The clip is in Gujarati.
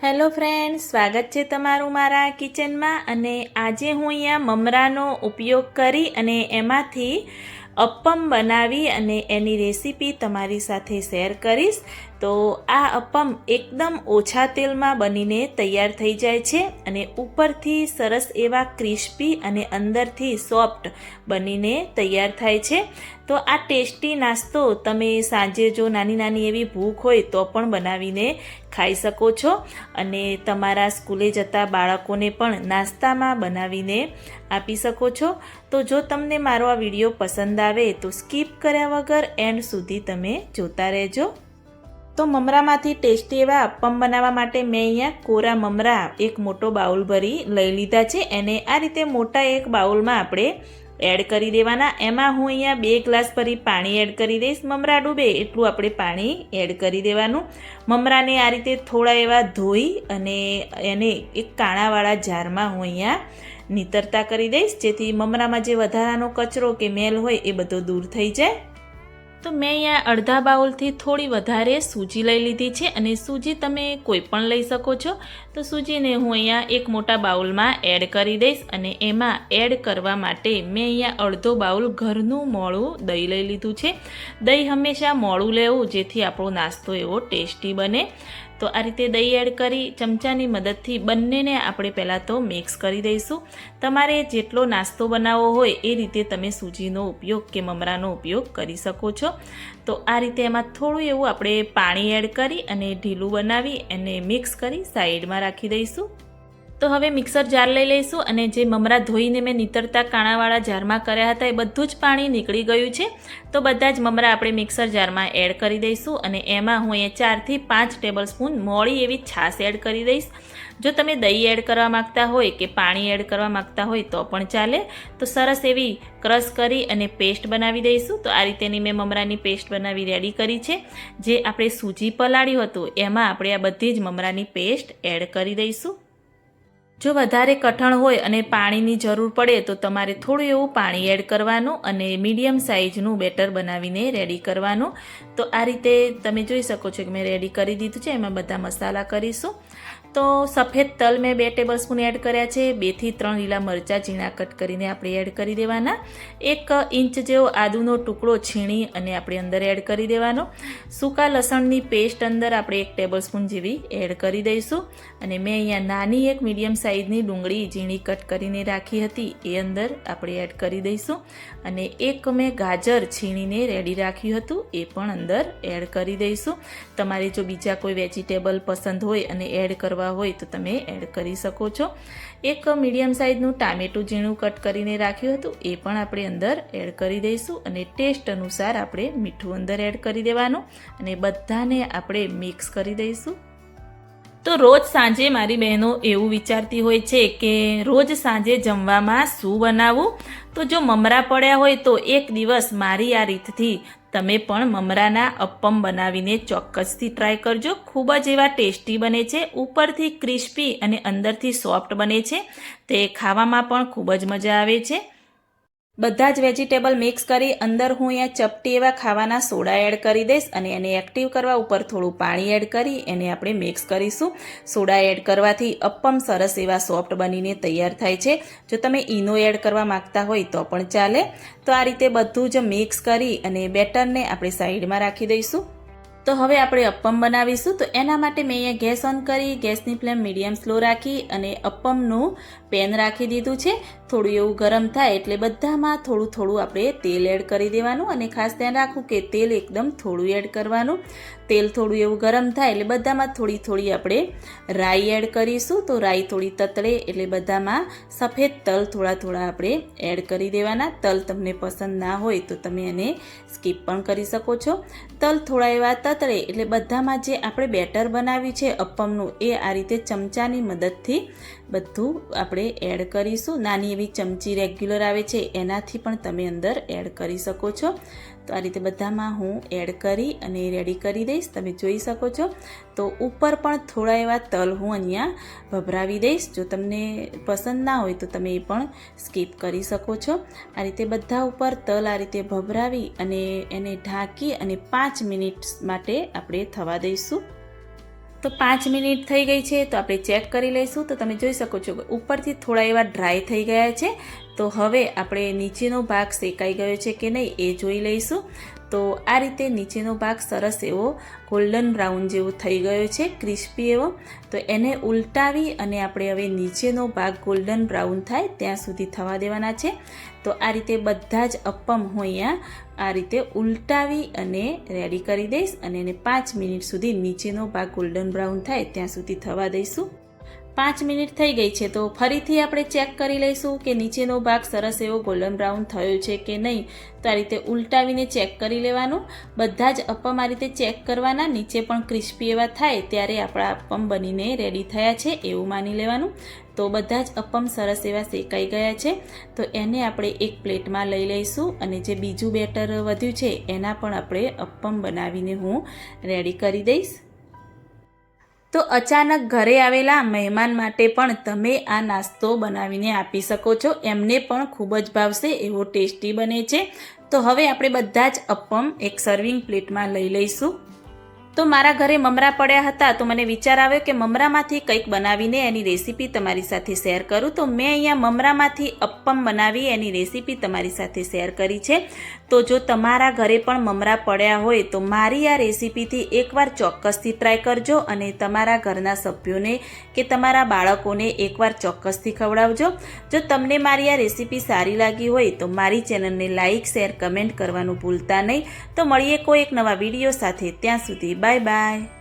હેલો ફ્રેન્ડ સ્વાગત છે તમારું મારા કિચનમાં અને આજે હું અહીંયા મમરાનો ઉપયોગ કરી અને એમાંથી અપ્પમ બનાવી અને એની રેસીપી તમારી સાથે શેર કરીશ. તો આ અપ્પમ એકદમ ઓછા તેલમાં બનીને તૈયાર થઈ જાય છે અને ઉપરથી સરસ એવા ક્રિસ્પી અને અંદરથી સોફ્ટ બનીને તૈયાર થાય છે. તો આ ટેસ્ટી નાસ્તો તમે સાંજે જો નાની નાની એવી ભૂખ હોય તો પણ બનાવીને ખાઈ શકો છો. અને તમારા સ્કૂલે જતા બાળકોને પણ નાસ્તામાં બનાવીને આપી શકો છો. તો જો તમને મારો આ વીડિયો પસંદ આવે તો સ્કીપ કર્યા વગર એન્ડ સુધી તમે જોતા રહેજો. તો મમરામાંથી ટેસ્ટી એવા અપ્પમ બનાવવા માટે મેં અહીંયા કોરા મમરા એક મોટો બાઉલ ભરી લઈ લીધા છે. એને આ રીતે મોટા એક બાઉલમાં આપણે એડ કરી દેવાના. એમાં હું અહીંયા બે ગ્લાસ ભરી પાણી એડ કરી દઈશ. મમરા ડૂબે એટલું આપણે પાણી એડ કરી દેવાનું. મમરાને આ રીતે થોડા એવા ધોઈ અને એને એક કાણાવાળા જારમાં હું અહીંયા નીતરતા કરી દઈશ, જેથી મમરામાં જે વધારાનો કચરો કે મેલ હોય એ બધો દૂર થઈ જાય. તો મેં અહીંયા અડધા બાઉલથી થોડી વધારે સૂજી લઈ લીધી છે અને સૂજી તમે કોઈ પણ લઈ શકો છો. તો સૂજીને હું અહીંયા એક મોટા બાઉલમાં એડ કરી દઈશ અને એમાં એડ કરવા માટે મેં અહીંયા અડધો બાઉલ ઘરનું મોળું દહીં લઈ લીધું છે. દહીં હંમેશા મોળું લેવું, જેથી આપણો નાસ્તો એવો ટેસ્ટી બને. તો આ રીતે દહીં એડ કરી ચમચાની મદદથી બંનેને આપણે પહેલાં તો મિક્સ કરી દઈશું. તમારે જેટલો નાસ્તો બનાવવો હોય એ રીતે તમે સૂજીનો ઉપયોગ કે મમરાનો ઉપયોગ કરી શકો છો. તો આ રીતે એમાં થોડું એવું આપણે પાણી એડ કરી અને ઢીલું બનાવી એને મિક્સ કરી સાઈડમાં રાખી દઈશું. તો હવે મિક્સર જાર લઈ લઈશું અને જે મમરા ધોઈને મેં નીતરતા કાણાવાળા જારમાં કર્યા હતા એ બધું જ પાણી નીકળી ગયું છે. તો બધા જ મમરા આપણે મિક્સર જારમાં એડ કરી દઈશું અને એમાં હું અહીંયા ચારથી પાંચ ટેબલ સ્પૂન મોળી એવી છાશ એડ કરી દઈશ. જો તમે દહીં એડ કરવા માગતા હોય કે પાણી એડ કરવા માગતા હોય તો પણ ચાલે. તો સરસ એવી ક્રશ કરી અને પેસ્ટ બનાવી દઈશું. તો આ રીતેની મેં મમરાની પેસ્ટ બનાવી રેડી કરી છે. જે આપણે સૂજી પલાળ્યું હતું, એમાં આપણે આ બધી જ મમરાની પેસ્ટ એડ કરી દઈશું. જો વધારે કઠણ હોય અને પાણીની જરૂર પડે તો તમારે થોડું એવું પાણી એડ કરવાનું અને મીડિયમ સાઇઝનું બેટર બનાવીને રેડી કરવાનું. તો આ રીતે તમે જોઈ શકો છો કે મેં રેડી કરી દીધું છે. એમાં બધા મસાલા કરીશું. તો સફેદ તલ મેં બે ટેબલ સ્પૂન એડ કર્યા છે. બેથી ત્રણ લીલા મરચાં ઝીણા કટ કરીને આપણે એડ કરી દેવાના. એક ઇંચ જેવો આદુનો ટુકડો છીણી અને આપણે અંદર એડ કરી દેવાનો. સૂકા લસણની પેસ્ટ અંદર આપણે એક ટેબલ સ્પૂન જેવી એડ કરી દઈશું. અને મેં અહીંયા નાની એક મીડિયમ સાઇઝની ડુંગળી ઝીણી કટ કરીને રાખી હતી. એ અંદર આપણે એડ કરી દઈશું. અને એક મેં ગાજર છીણીને રેડી રાખ્યું હતું. એ પણ અંદર એડ કરી દઈશું. તમારે જો બીજા કોઈ વેજીટેબલ પસંદ હોય અને એડ કરવા હોય તો તમે એડ કરી શકો છો. એક મીડિયમ સાઇઝનું ટામેટું ઝીણું કટ કરીને રાખ્યું હતું, એ પણ આપણે અંદર એડ કરી દઈશું અને ટેસ્ટ અનુસાર આપણે મીઠું અંદર એડ કરી દેવાનું અને બધાને આપણે મિક્સ કરી દઈશું. તો રોજ સાંજે મારી બહેનો એવું વિચારતી હોય છે કે રોજ સાંજે જમવામાં શું બનાવવું તો જો મમરા પડ્યા હોય તો એક દિવસ મારી આ રીતથી તમે પણ મમરાના અપ્પમ બનાવીને ચોક્કસથી ટ્રાય કરજો. ખૂબ જ એવા ટેસ્ટી બને છે. ઉપરથી ક્રિસ્પી અને અંદરથી સોફ્ટ બને છે. તે ખાવામાં પણ ખૂબ જ મજા આવે છે. બધા જ વેજીટેબલ મિક્સ કરી અંદર હું અહીંયા ચપટી એવા ખાવાના સોડા એડ કરી દઈશ અને એને એક્ટિવ કરવા ઉપર થોડું પાણી એડ કરી એને આપણે મિક્સ કરીશું. સોડા એડ કરવાથી અપ્પમ સરસ એવા સોફ્ટ બનીને તૈયાર થાય છે. જો તમે ઈનો એડ કરવા માગતા હોય તો પણ ચાલે. તો આ રીતે બધું જ મિક્સ કરી અને બેટરને આપણે સાઈડમાં રાખી દઈશું. તો હવે આપણે અપ્પમ બનાવીશું. તો એના માટે મેં અહીંયા ગેસ ઓન કરી, ગેસની ફ્લેમ મીડિયમ સ્લો રાખી અને અપ્પમનું પેન રાખી દીધું છે. થોડું એવું ગરમ થાય એટલે બધામાં થોડું થોડું આપણે તેલ એડ કરી દેવાનું અને ખાસ ધ્યાન રાખવું કે તેલ એકદમ થોડું એડ કરવાનું. તેલ થોડું એવું ગરમ થાય એટલે બધામાં થોડી થોડી આપણે રાઈ એડ કરીશું. તો રાઈ થોડી તતળે એટલે બધામાં સફેદ તલ થોડા થોડા આપણે એડ કરી દેવાના. તલ તમને પસંદ ના હોય તો તમે એને સ્કીપ પણ કરી શકો છો. તલ થોડા એવા તતળે એટલે બધામાં જે આપણે બેટર બનાવ્યું છે અપ્પમનું એ આ રીતે ચમચાની મદદથી બધું આપણે એડ કરીશું. નાની એવી ચમચી રેગ્યુલર આવે છે, એનાથી પણ તમે અંદર એડ કરી શકો છો. તો આ રીતે બધામાં હું એડ કરી અને રેડી કરી દઈશ, તમે જોઈ શકો છો. તો ઉપર પણ થોડા એવા તલ હું અહીંયા ભભરાવી દઈશ. જો તમને પસંદ ના હોય તો તમે એ પણ સ્કીપ કરી શકો છો. આ રીતે બધા ઉપર તલ આ રીતે ભભરાવી અને એને ઢાંકી અને પાંચ મિનિટ માટે આપણે થવા દઈશું. તો પાંચ મિનિટ થઈ ગઈ છે, તો આપણે ચેક કરી લઈશું. તો તમે જોઈ શકો છો કે ઉપરથી થોડા એવા ડ્રાય થઈ ગયા છે. તો હવે આપણે નીચેનો ભાગ શેકાઈ ગયો છે કે નહીં એ જોઈ લઈશું. તો આ રીતે નીચેનો ભાગ સરસ એવો ગોલ્ડન બ્રાઉન જેવો થઈ ગયો છે ક્રિસ્પી એવો. તો એને ઉલટાવી અને આપણે હવે નીચેનો ભાગ ગોલ્ડન બ્રાઉન થાય ત્યાં સુધી થવા દેવાના છે. તો આ રીતે બધા જ અપમ હું અહીંયા આ રીતે ઉલટાવી અને રેડી કરી દઈશ અને એને પાંચ મિનિટ સુધી નીચેનો ભાગ ગોલ્ડન બ્રાઉન થાય ત્યાં સુધી થવા દઈશું. પાંચ મિનિટ થઈ ગઈ છે, તો ફરીથી આપણે ચેક કરી લઈશું કે નીચેનો ભાગ સરસ એવો ગોલ્ડન બ્રાઉન થયો છે કે નહીં. તો આ રીતે ઉલટાવીને ચેક કરી લેવાનું. બધા જ અપમ આ રીતે ચેક કરવાના, નીચે પણ ક્રિસ્પી એવા થાય ત્યારે આપણા અપમ બનીને રેડી થયા છે એવું માની લેવાનું. તો બધા જ અપમ સરસ એવા શેકાઈ ગયા છે. તો એને આપણે એક પ્લેટમાં લઈ લઈશું અને જે બીજું બેટર વધ્યું છે, એના પણ આપણે અપમ બનાવીને હું રેડી કરી દઈશ. તો અચાનક ઘરે આવેલા મહેમાન માટે પણ તમે આ નાસ્તો બનાવીને આપી શકો છો. એમને પણ ખૂબ જ ભાવશે, એવો ટેસ્ટી બને છે. તો હવે આપણે બધા જ અપમ એક સર્વિંગ પ્લેટમાં લઈ લઈશું. તો મારા ઘરે મમરા પડ્યા હતા તો મને વિચાર આવ્યો કે મમરામાંથી કંઈક બનાવીને એની રેસીપી તમારી સાથે શેર કરું. તો મેં અહીંયા મમરામાંથી અપ્પમ બનાવી એની રેસીપી તમારી સાથે શેર કરી છે. તો જો તમારા ઘરે પણ મમરા પડ્યા હોય તો મારી આ રેસીપીથી એકવાર ચોક્કસથી ટ્રાય કરજો અને તમારા ઘરના સભ્યોને કે તમારા બાળકોને એકવાર ચોક્કસથી ખવડાવજો. જો તમને મારી આ રેસીપી સારી લાગી હોય તો મારી ચેનલને લાઇક શેર, કમેન્ટ કરવાનું ભૂલતા નહીં. તો મળીએ કોઈ એક નવા વીડિયો સાથે. ત્યાં સુધી Bye-bye!